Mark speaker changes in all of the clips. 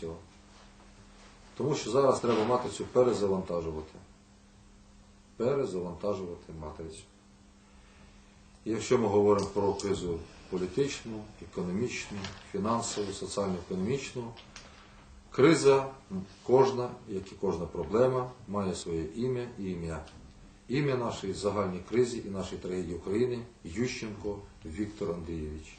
Speaker 1: цього. Тому що зараз треба матрицю перезавантажувати. Перезавантажувати матрицю. І якщо ми говоримо про кризу політичну, економічну, фінансову, соціально-економічну, криза кожна, як і кожна проблема, має своє ім'я і ім'я. Ім'я нашої загальній кризі і нашої трагедії України Ющенко Віктор Андрійович.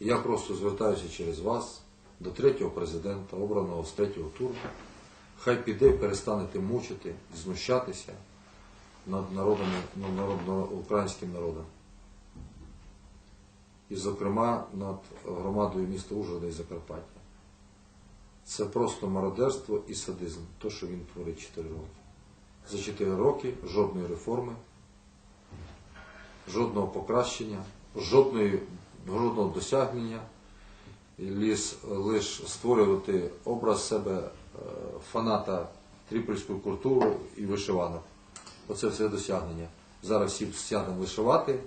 Speaker 1: Я просто звертаюся через вас до третього президента, обраного з третього туру. Хай піде і перестанете мучити, знущатися над народом, над народ, українським народом. І, зокрема, над громадою міста Ужгорода і Закарпаття. Це просто мародерство і садизм, то, що він творить 4 роки. За 4 роки жодної реформи, жодного покращення, жодної, жодного досягнення, ліс лише створювати образ себе е, фаната трипольської культури і вишиванок. Оце все досягнення. Зараз всі сядемо вишивати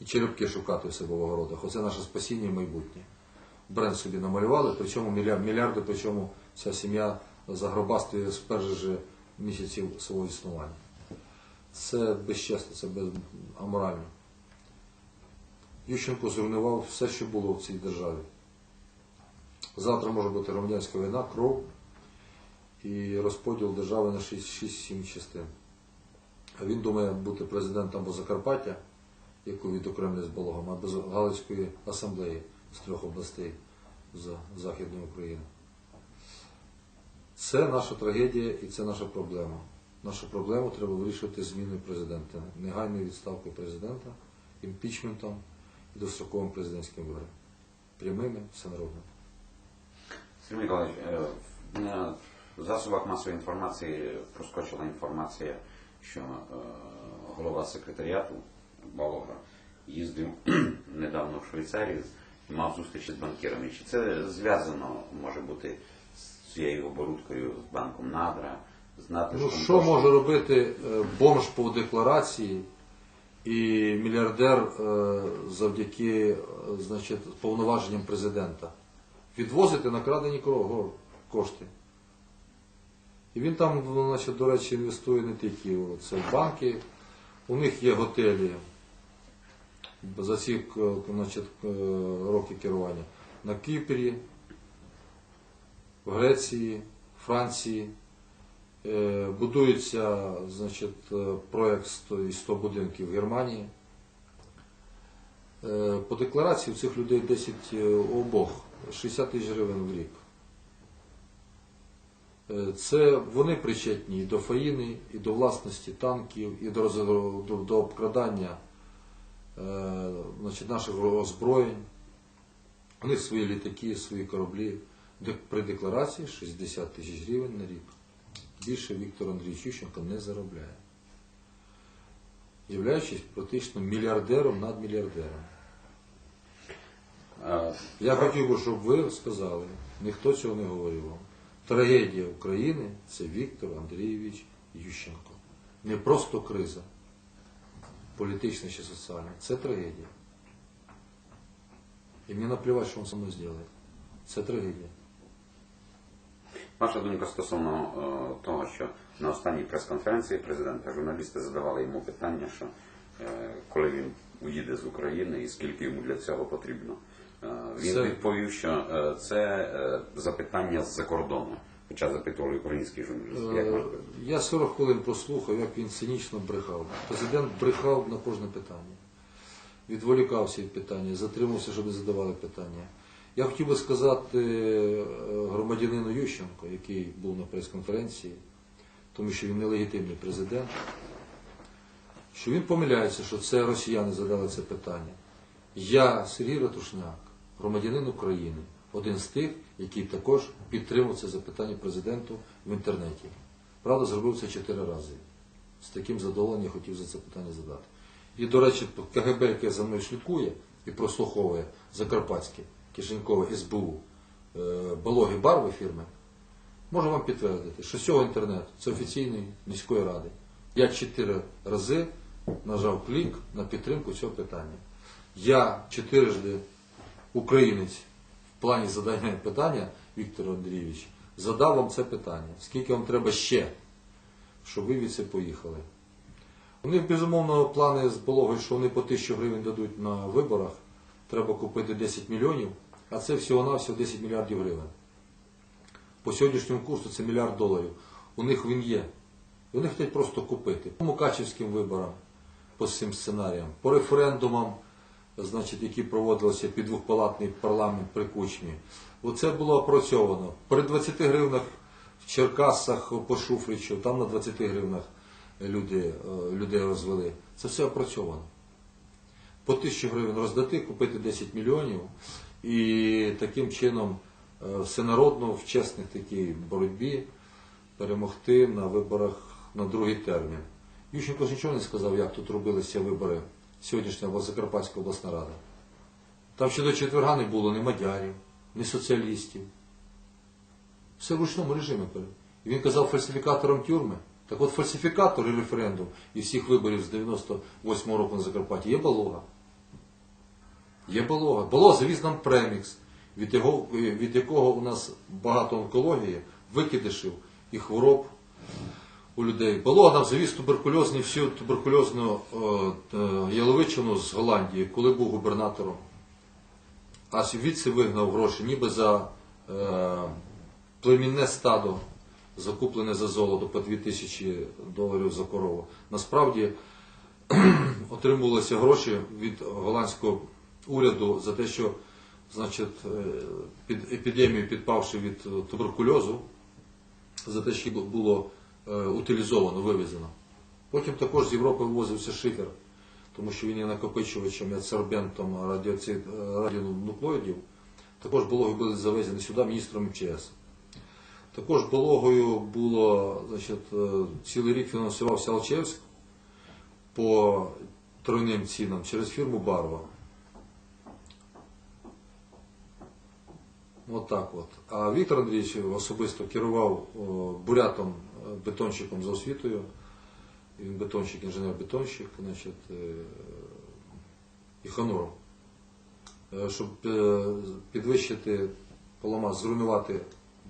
Speaker 1: і черепки шукати у себе в огородах. Оце наше спасіння і майбутнє. Бренд собі намалювали, причому мілья- мільярди, причому ця сім'я загробастує з перших же місяців свого існування. Це безчесно, це без... аморально. Ющенко зруйнував все, що було в цій державі. Завтра може бути громадянська війна, кров і розподіл держави на 6-7 частин. А він думає бути президентом або Закарпаття, яку відокремлює з Бологом, або з Галицької асамблеї з трьох областей з Західної України. Це наша трагедія і це наша проблема. Нашу проблему треба вирішувати зміною президента, негайною відставкою президента, імпічментом і достроковим президентським вибором. Прямими, всенародними.
Speaker 2: Сергій Миколаївич, е, на засобах масової інформації проскочила інформація, що е, голова секретаріату Балога їздив недавно в Швейцарію і мав зустріч з банкірами. Чи це зв'язано може бути з цією оборудкою з банком Надра, з
Speaker 1: Ну, що може робити е, бомж по декларації і мільярдер завдяки значить, повноваженням президента? Відвозити накрадені кошти. І він там, значить, до речі, інвестує не тільки це банки, у них є готелі за ці значить, е, роки керування на Кіпрі, в Греції, Франції. Е, Будується значить, проєкт 100 із 100 будинків в Германії. Е, По декларації у цих людей 10 е, обох 60 тисяч гривень в рік. Е, Це вони причетні і до фаїни, і до власності танків, і до, до, до обкрадання е, значить, наших озброєнь. У них свої літаки, свої кораблі. При декларації 60 тисяч гривень на рік. Більше Віктор Андрійович Ющенко не заробляє. Являючись практично мільярдером над мільярдером. Я хотів би, щоб ви сказали, ніхто цього не говорив вам. Трагедія України це Віктор Андрійович Ющенко. Не просто криза, політична чи соціальна. Це трагедія. І мені наплівати, що він со мною зробить. Це трагедія.
Speaker 2: Ваша думка стосовно е, того, що на останній прес-конференції президента журналісти задавали йому питання, що е, коли він уїде з України і скільки йому для цього потрібно. Е, він
Speaker 1: Це-
Speaker 2: відповів, що е, це е, запитання з-за кордону, хоча запитували українські журналісти.
Speaker 1: Е. Я 40 хвилин прослухав, як він цинічно брехав. Президент брехав на кожне питання. Відволікався від питання, затримався, щоб не задавали питання. Я хотів би сказати громадянину Ющенко, який був на прес-конференції, тому що він нелегітимний президент, що він помиляється, що це росіяни задали це питання. Я, Сергій Ратушняк, громадянин України, один з тих, який також підтримав це запитання президенту в інтернеті. Правда, зробив це чотири рази. З таким задоволенням хотів за це питання задати. І, до речі, КГБ, яке за мною слідкує і прослуховує Закарпатське, Кишенькове, СБУ, е, Балоги Барви фірми, можу вам підтвердити, що з цього інтернету, це офіційний міської ради. Я чотири рази нажав клік на підтримку цього питання. Я чотирижди українець в плані задання питання, Віктор Андрійович, задав вам це питання. Скільки вам треба ще, щоб ви від це поїхали? Них, безумовно, плани з Бологою, що вони по тисячу гривень дадуть на виборах. Треба купити 10 мільйонів, а це всього-навсього 10 мільярдів гривень. По сьогоднішньому курсу це мільярд доларів. У них він є. Вони хочуть просто купити. По виборам, по цим сценаріям, по референдумам, значить, які проводилися під двохпалатний парламент при Кучмі. Оце було опрацьовано. При 20 гривнах в Черкасах по Шуфричу, там на 20 гривнах люди, е, людей розвели. Це все опрацьовано. По 1000 гривень роздати, купити 10 мільйонів і таким чином е, всенародно в чесній такій боротьбі перемогти на виборах на другий термін. Ющенко ж нічого не сказав, як тут робилися вибори сьогоднішня Закарпатська обласна рада. Там ще до четверга не було ні мадярів, ні соціалістів. Все в ручному режимі. І він казав фальсифікаторам тюрми. Так от фальсифікатор і референдум і всіх виборів з 98-го року на Закарпатті є Балога. Є Балога. Балога завіз нам премікс, від, його, від якого у нас багато онкології, викидишів і хвороб у людей. Балога нам завіз туберкульозний, всю туберкульозну е, е, яловичину з Голландії, коли був губернатором. А звідси вигнав гроші ніби за е, племінне стадо, закуплене за золото по 2000 доларів за корову. Насправді отримувалися гроші від голландського уряду за те, що значить, під епідемію, підпавши від туберкульозу, за те, що було утилізовано, вивезено. Потім також з Європи вивозився шифер, тому що він є накопичувачем і адсорбентом е, радіонуклоїдів. Також Бологою були завезені сюди міністром МЧС. Також Бологою було значить, е, цілий рік фінансувався Алчевськ по тройним цінам через фірму Барва. От от. А Віктор Андрійович особисто керував бурятом е, бетонщиком за освітою. Він бетонщик, інженер-бетонщик, значить, е, і хонором. Е, Щоб е, підвищити, поламати, зруйнувати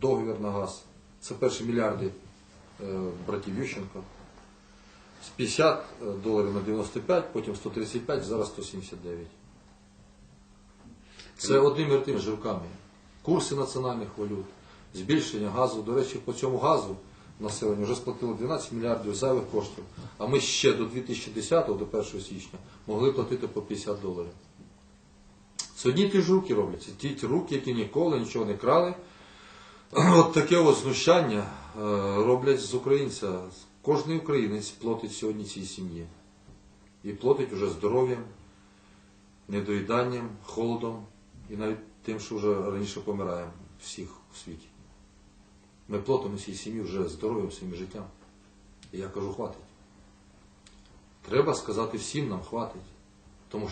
Speaker 1: договір на газ. Це перші мільярди братів Ющенко. З 50 доларів на 95, потім 135, зараз 179. Це одними тими ж руками. Курси національних валют, збільшення газу. До речі, по цьому газу населення вже сплатило 12 мільярдів зайвих коштів, а ми ще до 2010 до 1 січня могли платити по 50 доларів. Це одні ті ж руки роблять. Ті ті руки, які ніколи нічого не крали. От таке от знущання е, роблять з українця. Кожний українець платить сьогодні цій сім'ї. І платить уже здоров'ям, недоїданням, холодом і навіть тим, що вже раніше помираємо всіх у світі. Ми платимо цій сім'ї вже здоров'ям, своїм життям. І я кажу, хватить. Треба сказати всім нам, хватить.